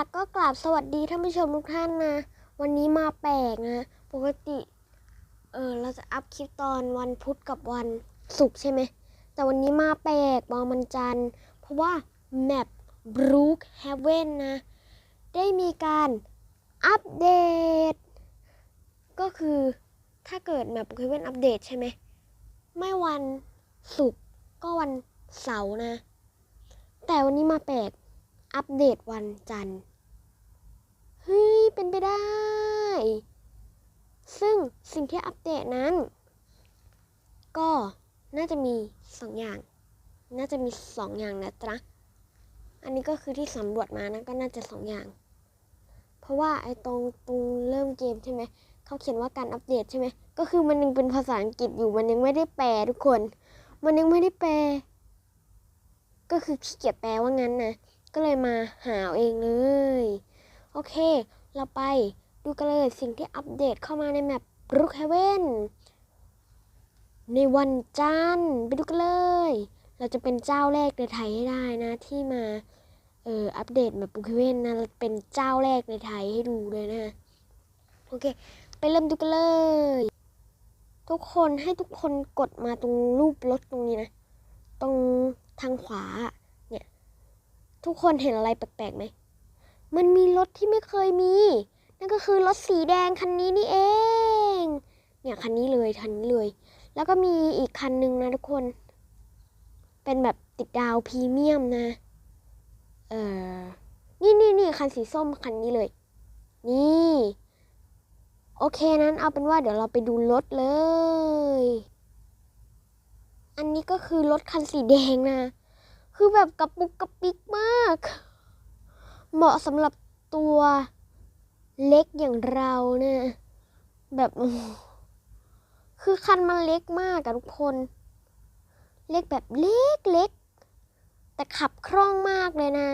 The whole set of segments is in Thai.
ลักก็กราบสวัสดีท่านผู้ชมทุกท่านนะ วันนี้มาแปลกนะ ปกติ เออเราจะอัพคลิปตอนวันพุธกับวันศุกร์ใช่ไหม แต่วันนี้มาแปลกมามันจันทร์ เพราะว่าแมป Brook Haven นะ ได้มีการอัปเดต ก็คือถ้าเกิดแมป Brook Haven อัปเดตใช่ไหม ไม่วันศุกร์ก็วันเสาร์นะ แต่วันนี้มาแปลก อัปเดตวันจันทร์ เฮ้ย เป็นไปได้ ซึ่งสิ่งที่อัปเดตนั้น ก็น่าจะมีสองอย่าง น่าจะมีสองอย่างนะจ๊ะ อันนี้ก็คือที่สำรวจมานะก็น่าจะสองอย่าง เพราะว่าไอ้ตรงตรงเริ่มเกมใช่ไหม เขาเขียนว่าการอัปเดตใช่ไหม ก็คือมันยังเป็นภาษาอังกฤษอยู่มันยังไม่ได้แปลทุกคน มันยังไม่ได้แปล ก็คือขี้เกียจแปลว่างั้นนะ ก็เลยมาหาเองเลย โอเค เราไปดูกันเลยสิ่งที่อัปเดตเข้ามาในแมป Brookhaven ในวันจันทร์ไปดูกันเลย เราจะเป็นเจ้าแรกในไทยให้ได้นะที่มาเอ่ออัปเดตแมป Brookhaven นะเราเป็นเจ้าแรกในไทยให้ดูเลยนะ โอเค ไปเริ่มดูกันเลย ทุกคนให้ทุกคนกดมาตรงรูปรถตรงนี้นะ ตรงทางขวา ทุกคนเห็นอะไรแปลกๆไหม มันมีรถที่ไม่เคยมี นั่นก็คือรถสีแดงคันนี้นี่เอง เนี่ยคันนี้เลยคันนี้เลย แล้วก็มีอีกคันหนึ่งนะทุกคน เป็นแบบติดดาวพรีเมียมนะ เออนี่นี่นี่คันสีส้มคันนี้เลย นี่ โอเคนั้นเอาเป็นว่าเดี๋ยวเราไปดูรถเลย อันนี้ก็คือรถคันสีแดงนะ คือแบบกระปุกกระปิกมาก เหมาะสำหรับตัวเล็กอย่างเราเนี่ย แบบคือคันมันเล็กมากอะทุกคน เล็กแบบเล็กเล็ก แต่ขับคล่องมากเลยนะ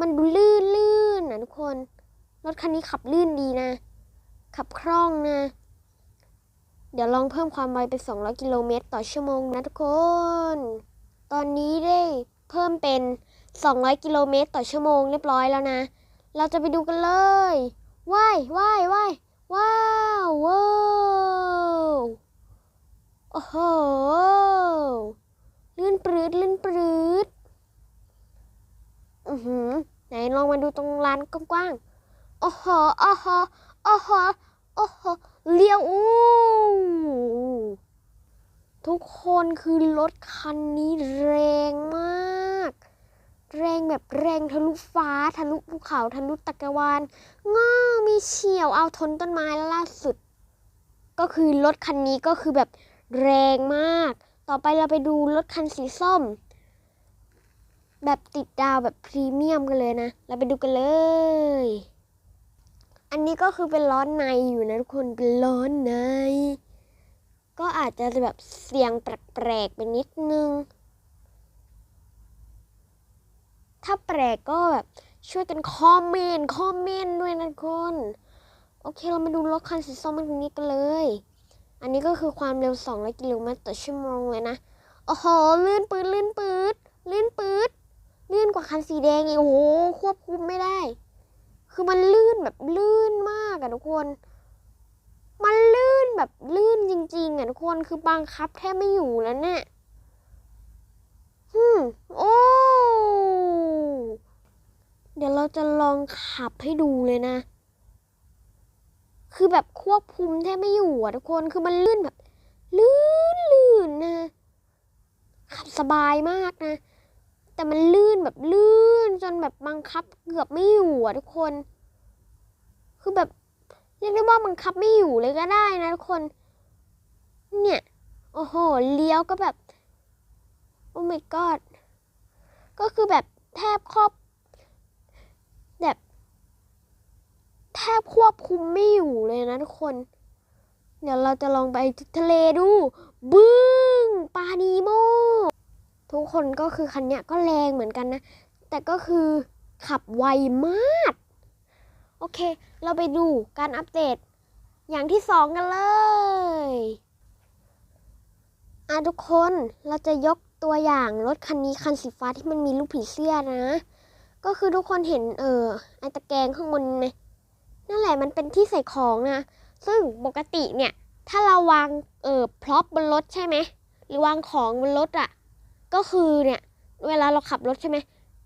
มันดูลื่นลื่นนะทุกคน รถคันนี้ขับลื่นดีนะ ขับคล่องนะ เดี๋ยวลองเพิ่มความไวเป็น200กิโลเมตรต่อชั่วโมงนะทุกคน ตอนนี้ได้เพิ่มเป็น 200 กิโลเมตรต่อชั่วโมงเรียบร้อยแล้วนะ เราจะไปดูกันเลยว้ายว้ายว้ายว้าวว้าวโอ้โหลื่นปรืดลื่นปรืดอือหือไหนลองมาดูตรงร้านกว้างๆโอ้โหโอ้โหโอ้โหโอ้โหเลี้ยวอู้ ทุกคนคือรถคันนี้แรงมาก แรงแบบแรงทะลุฟ้าทะลุภูเขาทะลุตะกวาลง้อมีเฉียวเอาทนต้นไม้แล้วล่าสุด ก็คือรถคันนี้ก็คือแบบแรงมาก ต่อไปเราไปดูรถคันสีส้ม แบบติดดาวแบบพรีเมียมกันเลยนะ เราไปดูกันเลย อันนี้ก็คือเป็นล้อในอยู่นะทุกคนเป็นล้อใน ก็อาจจะแบบเสียงแปลกๆไปนิดนึง ถ้าแปลกก็แบบช่วยกันคอมเมนต์คอมเมนต์ด้วยนะทุกคน โอเคเรามาดูรถคันสีส้มคันนี้กันเลย อันนี้ก็คือความเร็ว200กิโลเมตรต่อชั่วโมงเลยนะ โอ้โหลื่นปืดลื่นปืดลื่นปืดลื่นกว่าคันสีแดงอีกโอ้โหควบคุมไม่ได้ คือมันลื่นแบบลื่นมากอะทุกคน มันลื่นแบบลื่นจริงๆอะทุกคนคือบังคับแทบไม่อยู่แล้วเนี่ยฮึมโอ้เดี๋ยวเราจะลองขับให้ดูเลยนะ คือแบบควบคุมแทบไม่อยู่อะทุกคนคือมันลื่นแบบ ลื่นลื่นนะ ขับสบายมากนะ แต่มันลื่นแบบลื่นจนแบบบังคับเกือบไม่อยู่อะทุกคน คือแบบ เรียกได้ว่าบังคับไม่อยู่เลยก็ได้นะทุกคน เนี่ย โอ้โห เลี้ยวก็แบบ โอ้ my god ก็คือแบบแทบครอบ แบบ แทบควบคุมไม่อยู่เลยนะทุกคน เดี๋ยวเราจะลองไปทะเลดู บึ้งปานีโม ทุกคนก็คือคันเนี้ยก็แรงเหมือนกันนะ แต่ก็คือขับไวมาก โอเค เราไปดูการอัปเดต อย่างที่สองกันเลยอะทุกคนเราจะยกตัวอย่างรถคันนี้คันสีฟ้าที่มันมีลูกผีเสื้อนะ ก็คือทุกคนเห็นเออไอตะแกรงข้างบนไหมนั่นแหละมันเป็นที่ใส่ของนะ ซึ่งปกติเนี่ย ถ้าเราวางเออพร็อพบนรถใช่ไหมหรือวางของบนรถอะ่ะ ก็คือเนี่ย เวลาเราขับรถใช่ไหม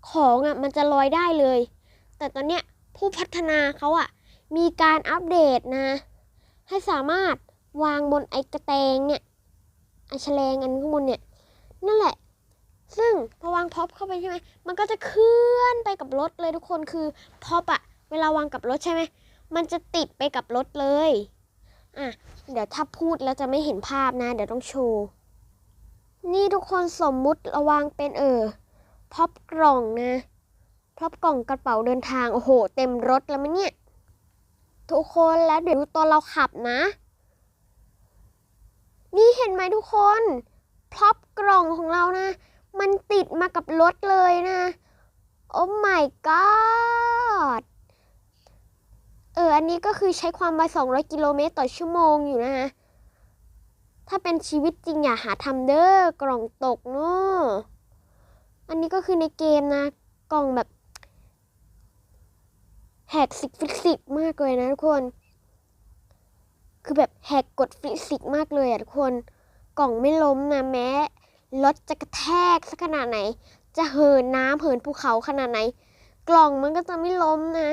ของอะ่ะมันจะลอยได้เลย แต่ตอนเนี้ย ผู้พัฒนาเขาอะมีการอัปเดตนะ ให้สามารถวางบนไอกระแตงเนี่ยไอแฉลงอันข้างบนเนี่ย นั่นแหละ ซึ่งพอวางพ็อปเข้าไปใช่ไหมมันก็จะเคลื่อนไปกับรถเลยทุกคนคือพ็อปอะเวลาวางกับรถใช่ไหมมันจะติดไปกับรถเลยอะเดี๋ยวถ้าพูดแล้วจะไม่เห็นภาพนะ เดี๋ยวต้องโชว์นี่ทุกคนสมมุติระวางเป็นเออพ็อปกล่องนะ พ็อปกล่องกระเป๋าเดินทาง โอ้โห เต็มรถแล้วมั้ยเนี่ย ทุกคนแล้วเดี๋ยวดูตอนเราขับนะ นี่เห็นไหมทุกคนพร็อพกล่องของเรานะ มันติดมากับรถเลยนะ โอ้ my god เออ อันนี้ก็คือใช้ความไว200 กิโลเมตรต่อชั่วโมงอยู่นะฮะถ้าเป็นชีวิตจริงอย่าหาทำเด้อกล่องตกเนาะอันนี้ก็คือในเกมนะ กล่องแบบ กสิกฟิสิกมากเลยนะทุกคน คือแบบแหกกฎฟิสิกมากเลยอะทุกคน กล่องไม่ล้มนะแม้รถจะกระแทกสักขนาดไหน จะเหินน้ำเหินภูเขาขนาดไหน กล่องมันก็จะไม่ล้มนะ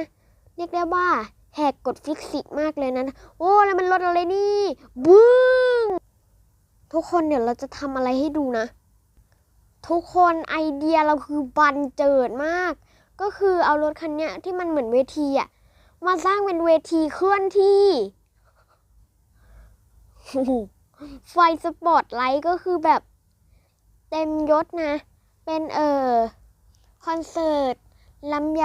เรียกได้ว่าแหกกฎฟิสิกมากเลยนะ โอ้แล้วมันรถอะไรนี่บึ้งทุกคนเดี๋ยวเราจะทำอะไรให้ดูนะ ทุกคนไอเดียเราคือบันเจิดมาก ก็คือเอารถคันเนี้ยที่มันเหมือนเวทีอะมาสร้างเป็นเวทีเคลื่อนที่ไฟสปอตไลท์ก็คือแบบเต็มยศนะ เป็นเออคอนเสิร์ตลำไย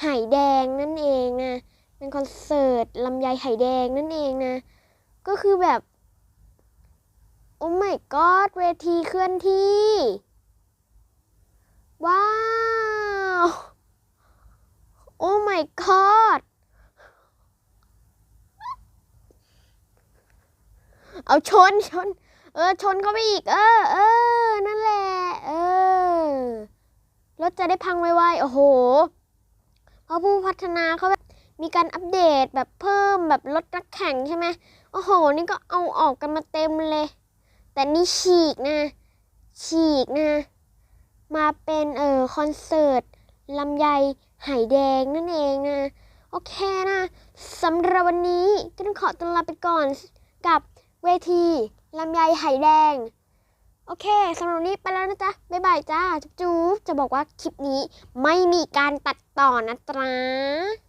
ไห่แดงนั่นเองนะ เป็นคอนเสิร์ตลำไยไห่แดงนั่นเองนะ ก็คือแบบ โอ้ my god เวทีเคลื่อนที่ ว้าว โอ้ my god เอาชนชน เออ ชนเข้าไปอีก เออเออนั่นแหละ เออ รถจะได้พังไวๆ โอ้โหเพราะผู้พัฒนาเขาแบบมีการอัปเดตแบบเพิ่มแบบรถนักแข่งใช่ไหมโอ้โห นี่ก็เอาออกกันมาเต็มเลย แต่นี่ฉีกนะ ฉีกนะ มาเป็นเออคอนเสิร์ตลำไย ไหแดงนั่นเองนะ โอเคนะสำหรับวันนี้ก็ต้องขอตัวลาไปก่อนกับเวทีลำไยไหแดง โอเคสำหรับวันนี้ไปแล้วนะจ๊ะ บ๊ายบายจ้า จุ๊บจะบอกว่าคลิปนี้ไม่มีการตัดต่อนะจ๊ะ